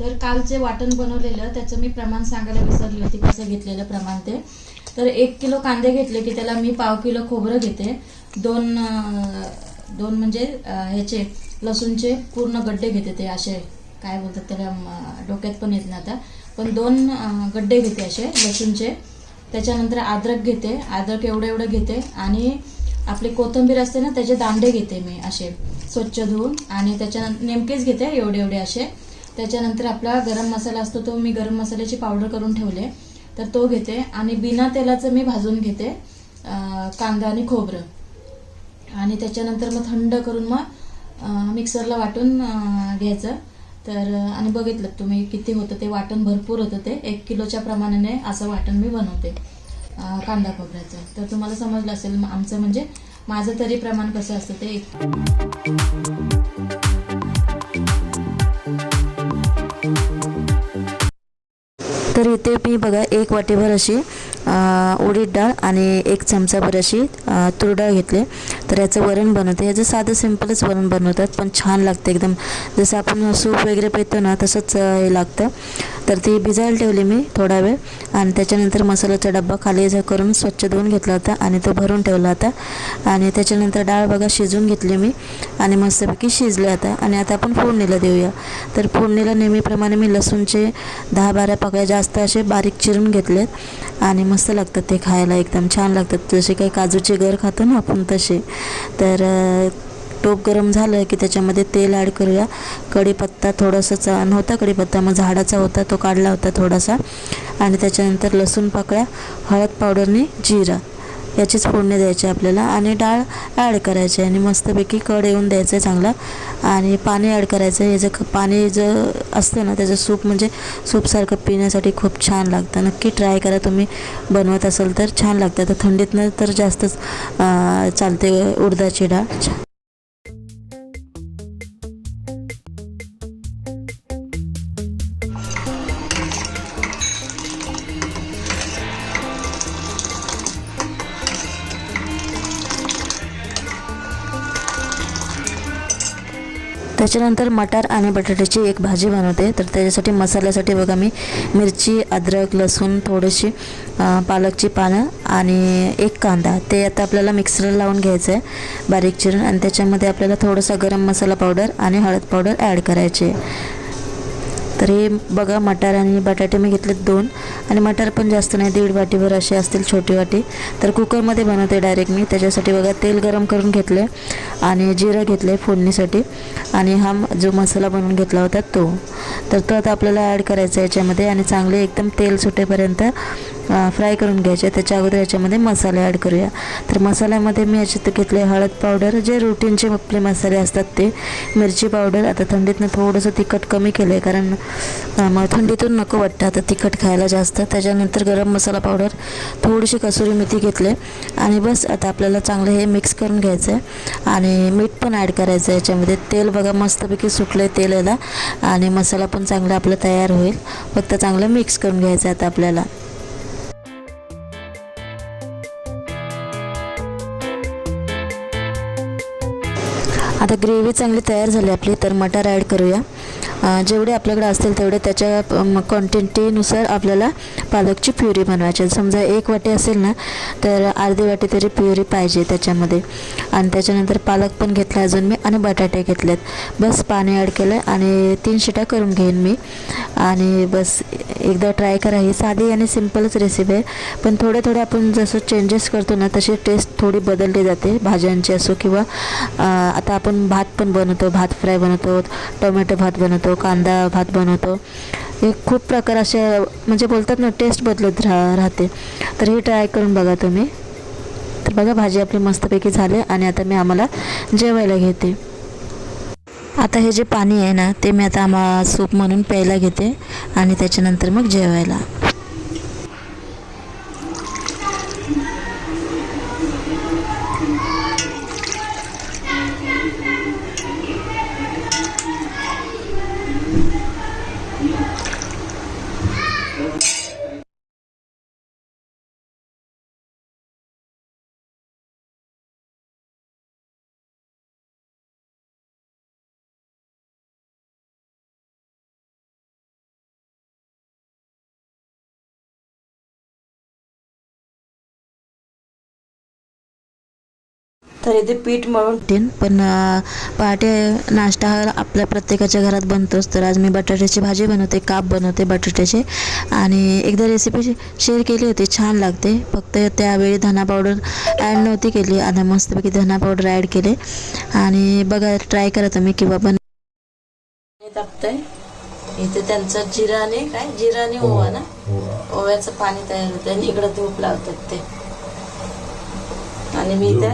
तर काल जे वाटण बनवलेलं त्याचं मी प्रमाण सांगायला विसरली होती कसं घेतलेलं प्रमाण ते. तर एक किलो कांदे घेतले की त्याला मी पाव किलो खोबरं घेते. दोन दोन म्हणजे ह्याचे लसूणचे पूर्ण गड्डे घेते ते असे. काय बोलतात त्याला डोक्यात पण येत नाही आता. पण दोन गड्डे घेते असे लसूणचे. त्याच्यानंतर अद्रक घेते. अद्रक एवढं एवढं घेते. आणि आपली कोथिंबीर असते ना त्याचे दांडे घेते मी असे स्वच्छ धुवून. आणि त्याच्यानंतर नेमकेच घेते एवढे एवढे असे. त्याच्यानंतर आपला गरम मसाला असतो तो मी गरम मसाल्याची पावडर करून ठेवले. तर तो घेते आणि बिना तेलाचं मी भाजून घेते कांदा आणि खोबरं. आणि त्याच्यानंतर मग थंड करून मग मिक्सरला वाटून घ्यायचं. तर आणि बघितलं तुम्ही किती होतं ते वाटण भरपूर होतं ते. एक किलोच्या प्रमाणाने असं वाटण मी बनवते कांदा खोबऱ्याचं. तर तुम्हाला समजलं असेल आमचं म्हणजे माझं तरी प्रमाण कसं असतं ते एक तर इथे मी बघा एक वाटीभर अशी उडीद डाळ आणि एक चमचाभर अशी तुरडाळ तूर डाळ घेतली. तर याचं वरण बनवते. याचं साधं सिम्पलच वरण बनवतात पण छान लागतं एकदम. जसं आपण सूप वगैरे पितो ना तसंच हे लागतं. तर ती भिजायला ठेवली मी थोडा वेळ. आणि त्याच्यानंतर मसाल्याचा डब्बा खाली झ करून स्वच्छ धुवून घेतला होता आणि तो भरून ठेवला होता. आणि त्याच्यानंतर डाळ बघा शिजवून घेतली मी आणि मस्तपैकी शिजले आता. आणि आता आपण फोडणीला देऊया. तर फोडणीला नेहमीप्रमाणे मी लसूणचे दहा बारा पाकळ्या जास्त असे बारीक चिरून घेतलेत. आणि मस्त लागतात ते खायला एकदम छान लागतात. जसे काही काजूचे गर खातो ना आपण तसे. तर टोप गरम झालं की त्याच्यामध्ये तेल ॲड करूया. कढीपत्ता थोडासा चा नव्हता कढीपत्ता मग झाडाचा होता. तो काढला होता थोडासा. आणि त्याच्यानंतर लसूण पाकळ्या हळद पावडरने जिरा. याचीच फोडणी द्यायची आपल्याला. आणि डाळ ॲड करायची. आणि मस्तपैकी कड येऊन द्यायचं आहे चांगला. आणि पाणी ॲड करायचं याचं ख- पाणी जर असतं ना त्याचं सूप म्हणजे सूपसारखं पिण्यासाठी खूप छान लागतं. नक्की ट्राय करा तुम्ही. बनवत असाल तर छान लागतं. तर थंडीतनं तर जास्तच चालते उडदाची डाळ. त्याच्यानंतर मटार आणि बटाट्याची एक भाजी बनवते. तर त्याच्यासाठी मसाल्यासाठी बघा मी मिरची अद्रक लसूण थोडीशी पालकची पानं आणि एक कांदा. ते आता आपल्याला मिक्सरला लावून घ्यायचं आहे बारीक चिरून. आणि त्याच्यामध्ये आपल्याला थोडासा गरम मसाला पावडर आणि हळद पावडर ॲड करायची आहे. तर हे बघा मटार आणि बटाटे मी घेतलेत दोन. आणि मटार पण जास्त नाही दीड वाटीभर असे असतील छोटी वाटी. तर कुकरमध्ये बनवते डायरेक्ट मी. त्याच्यासाठी बघा तेल गरम करून घेतले आणि जिरं घेतले फोडणीसाठी. आणि हा जो मसाला बनवून घेतला होता तो. तर तो आता आपल्याला ॲड करायचा याच्यामध्ये. आणि चांगले एकदम तेल सुटेपर्यंत फ्राय करून घ्यायचे. त्याच्या अगोदर याच्यामध्ये मसाले ॲड करूया. तर मसाल्यामध्ये मी याच्यात घेतले हळद पावडर जे रुटीनचे आपले मसाले असतात ते. मिरची पावडर आता थंडीतनं थोडंसं तिखट कमी केलं आहे कारण मग थंडीतून नको वाटतं. आता तिखट खायला जास्त. त्याच्यानंतर गरम मसाला पावडर थोडीशी कसुरी मेथी घेतले. आणि बस आता आपल्याला चांगलं हे मिक्स करून घ्यायचं आहे आणि मीठ पण ॲड करायचं आहे याच्यामध्ये. तेल बघा मस्तपैकी सुटलं आहे तेलाला. आणि मसाला पण चांगला आपला तयार होईल. फक्त चांगलं मिक्स करून घ्यायचं आहे आता आपल्याला. आता ग्रेव्ही चांगली तयार झाली आपली तर मटार ॲड करूया. जेवढे आपल्याकडे असतील तेवढे त्याच्या क्वांटिटीनुसार आपल्याला पालकची प्युरी बनवायची. समजा एक वाटी असेल ना तर अर्धी वाटी तरी प्युरी पाहिजे त्याच्यामध्ये. आणि त्याच्यानंतर पालक पण घेतला अजून मी आणि बटाटे घेतलेत. बस पाणी ॲड केलं आणि तीन शिट्या करून घेईन मी. आणि बस एकदा ट्राय करा. ही साधी आणि सिम्पलच रेसिपी आहे. पण थोडे थोडे आपण जसं चेंजेस करतो ना तशी टेस्ट थोडी बदलली जाते. भाज्यांची असो किंवा आता आपण भात पण बनवतो. भात फ्राय बनवतो. टोमॅटो भात बनवतो. कांदा भात बनवतो. हे खूप प्रकार असे म्हणजे बोलतात ना टेस्ट बदलत राह राहते. तर हे ट्राय करून बघा तुम्ही. तर बघा भाजी आपली मस्तपैकी झाली आणि आता मी आम्हाला जेवायला घेते. आता हे जे पाणी आहे ना ते मी आता आम्हा सूप म्हणून प्यायला घेते आणि त्याच्यानंतर मग जेवायला. तर इथे पीठ मळून ठेन पण पहाटे नाश्ता हा आपल्या प्रत्येकाच्या घरात बनतोच. तर आज मी बटाट्याची भाजी बनवते काप बनवते बटाट्याचे. आणि एकदा रेसिपी शेअर केली होती छान लागते. फक्त त्यावेळी धना पावडर ॲड नव्हती केली. आता मस्तपैकी धना पावडर ॲड केले. आणि बघा ट्राय करा तुम्ही किंवा पण तापतंय. इथे त्यांचं जिरा आणि काय? जिरा आणि ओवा ना? ओव्याचं पाणी तयार होतं आणि इकडं धूप लावतात ते. आणि मी इथे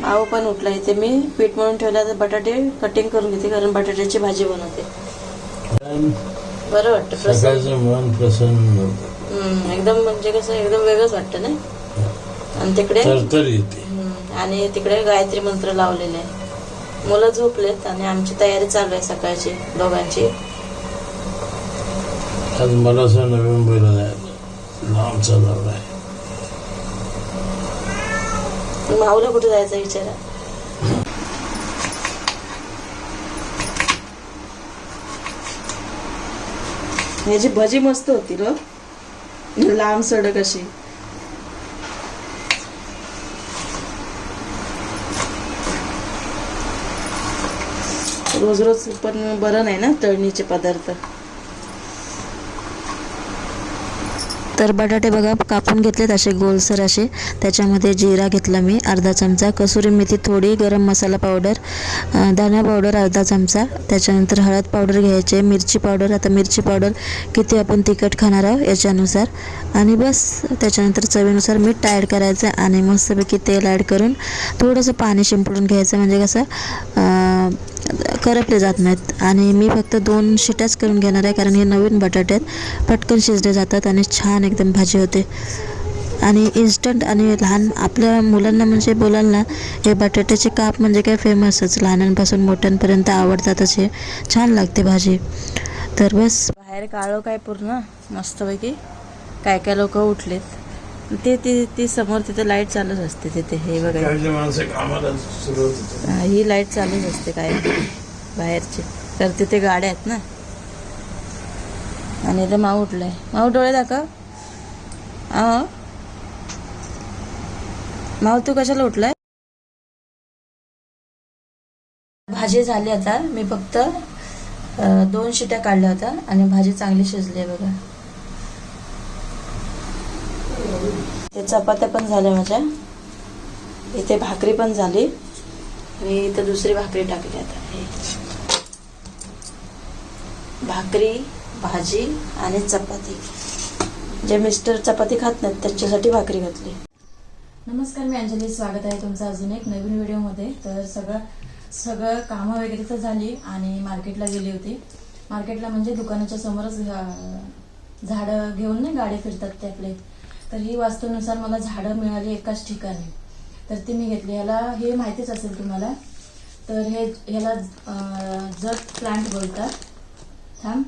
माऊ पण उठला इथे. मी पीठ मळून ठेवला तर बटाटे कटिंग करून घेते कारण बटाट्याची भाजी बनवते. बरं वाटतं प्रसन्न. मन प्रसन्न एकदम म्हणजे कसं एकदम वेगळंच वाटतं ना आणि तिकडे? आणि तिकडे गायत्री मंत्र लावलेले. आहे मुलं झोपलेत आणि आमची तयारी चालू आहे सकाळची दोघांची. आज मला असं नवी मुंबईला जायचं लांबचा दौरा आहे. माऊला कुठे जायचा विचारा. याची भजी मस्त होती र लांब सडक अशी. रोज रोज पण बरं नाही ना तळणीचे पदार्थ. तर बटाटे बघा कापून घेतलेत असे गोलसर असे. त्याच्यामध्ये जिरा घेतला मी अर्धा चमचा. कसुरी मेथी थोडी गरम मसाला पावडर अं, धना पावडर अर्धा चमचा. त्याच्यानंतर हळद पावडर घ्यायचे मिरची पावडर. आता मिरची पावडर किती आपण तिखट खाणार आहोत याच्यानुसार. आणि बस त्याच्यानंतर चवीनुसार मीठ ॲड करायचं आणि मस्तपैकी तेल ॲड करून थोडंसं पाणी शिंपडून घ्यायचं. म्हणजे कसं करपले जात नाहीत. आणि मी फक्त दोन शिट्याच करून घेणार आहे कारण हे नवीन बटाटे आहेत. पटकन शिजले जातात आणि छान एकदम भाजी होते. आणि इन्स्टंट आणि लहान आपल्या मुलांना म्हणजे बोलाल ना हे बटाट्याचे काप म्हणजे काय फेमसच लहानांपासून मोठ्यांपर्यंत आवडतातच हे. छान लागते भाजी. तर बस. बाहेर काळो काय पूर्ण मस्तपैकी. काय काय लोक उठलेत. ते ती ती समोर तिथे लाइट चालूच असते तिथे हे बघा हा, लाइट चालूच असते काय बाहेरची. तर तिथे गाड्या आहेत ना. आणि इथे माऊ उठलाय. माऊ डोळे दाखव. माऊ तू कशाला उठलाय? भाजी झाली आता. मी फक्त दोन शिट्या काढल्या होत्या आणि भाजी चांगली शिजली आहे बघा. ते चपात्या पण झाल्या माझ्या. इथे भाकरी पण झाली. आणि इथं दुसरी भाकरी टाकली आता. भाकरी भाजी आणि चपाती. जे मिस्टर चपाती खात नाहीत त्यांच्यासाठी भाकरी घातली. नमस्कार मी अंजली. स्वागत आहे तुमचं अजून एक नवीन व्हिडिओमध्ये. तर सगळं सगळं कामं वगैरे तर झाली आणि मार्केटला गेली होती. मार्केटला म्हणजे दुकानाच्या समोरच झाडं घेऊन नाही गाडी फिरतात ते आपले. तर ही वास्तूनुसार मला झाडं मिळाली एकाच ठिकाणी. तर ती मी घेतली. ह्याला हे माहितीच असेल तुम्हाला. तर हे ह्याला जट प्लांट बोलतात. थांब.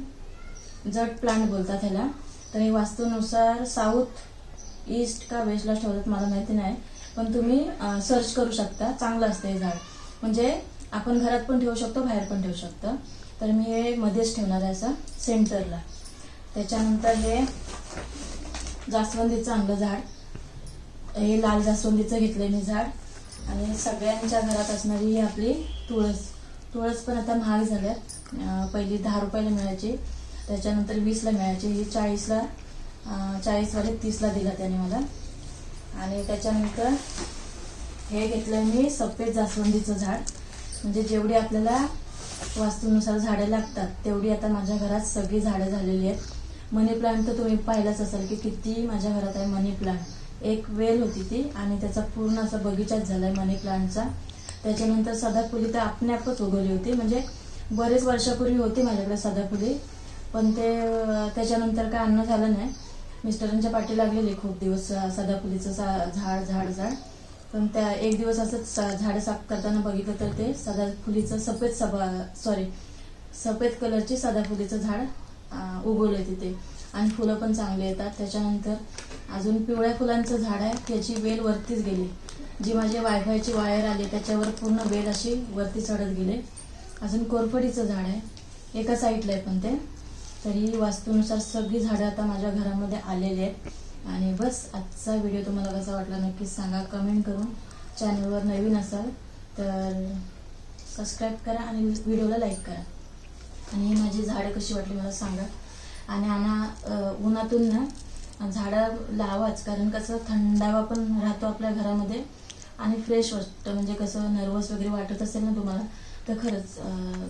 जट प्लांट बोलतात ह्याला तर हे वास्तूनुसार साऊथ ईस्ट का वेस्टला ठेवतात मला माहिती नाही. पण तुम्ही सर्च करू शकता. चांगलं असतं हे झाड. म्हणजे आपण घरात पण ठेवू शकतो बाहेर पण ठेवू शकतो. तर मी हे मध्येच ठेवणार आहे असं सेंटरला त्याच्यानंतर हे जास्वंदीचं चांगलं झाड. हे लाल जास्वंदीचं घेतलंय मी झाड. आणि सगळ्यांच्या घरात असणारी ही आपली तुळस. तुळस पण आता महाग झाल्या पहिली दहा रुपयाला मिळायची. त्याच्यानंतर वीसला मिळायची. ही चाळीसला चाळीसवाले तीसला दिला त्याने मला. आणि त्याच्यानंतर हे घेतलंय मी सफेद जास्वंदीचं झाड. म्हणजे जेवढी आपल्याला वास्तूनुसार झाडं लागतात तेवढी आता माझ्या घरात सगळी झाडं झालेली आहेत. मनी प्लांट तर तुम्ही पाहिलाच असाल की किती माझ्या घरात आहे मनी प्लांट एक वेल होती ती आणि त्याचा पूर्ण असा बगीचाच झालाय मनी प्लांटचा त्याच्यानंतर सदाफुली तर आपणआपच उगवली होती. म्हणजे बरेच वर्षापूर्वी होती माझ्याकडे सदाफुली. पण ते त्याच्यानंतर काय अन्न झालं नाही. मिस्टरांच्या पाठी लागलेली खूप दिवस सदाफुलीचं सा- झाड झाड झाड. पण त्या एक दिवस असंच स- झाडं साफ करताना बघितलं तर ते सदाफुलीचं सफेद सभा सॉरी सफेद कलरची सदाफुलीचं झाड उगवले तिथे. आणि फुलं पण चांगले येतात. त्याच्यानंतर अजून पिवळ्या फुलांचं झाड आहे. त्याची वेल वरतीच गेली. जी माझी वायफायची वायर आली त्याच्यावर पूर्ण वेल अशी वरती चढत गेले. अजून कोरफडीचं झाड आहे. एका साईडला आहे पण ते. तरी वास्तूनुसार सगळी झाडं आता माझ्या घरामध्ये आलेली आहेत. आणि बस आजचा व्हिडिओ तुम्हाला कसा वाटला नक्कीच सांगा. कमेंट करून. चॅनलवर नवीन असाल तर सबस्क्राईब करा आणि व्हिडिओला लाईक करा. आणि ही माझी झाडं कशी वाटली मला सांगा. आणि आणा उन्हातून ना झाडं लावाच कारण कसं थंडावा पण राहतो आपल्या घरामध्ये. आणि फ्रेश वाटतं म्हणजे कसं नर्वस वगैरे वाटत असेल ना तुम्हाला तर खरंच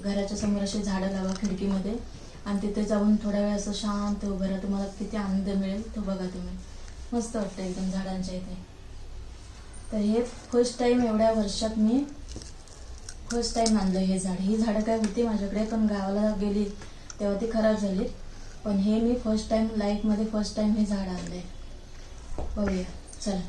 घराच्या समोर अशी झाडं लावा खिडकीमध्ये. आणि तिथे जाऊन थोड्या वेळ असं शांत उभं राहा तुम्हाला किती आनंद मिळेल तो बघा तुम्ही. मस्त वाटतं एकदम झाडांच्या इथे. तर हे फर्स्ट टाईम एवढ्या वर्षात मी फर्स्ट टाइम आणलं हे झाड. ही झाडं काय होती माझ्याकडे पण गावाला गेली तेव्हा ती खराब झाली. पण हे मी फर्स्ट टाइम लाईफमध्ये फर्स्ट टाइम हे झाड आणलंय. बघूया. चला.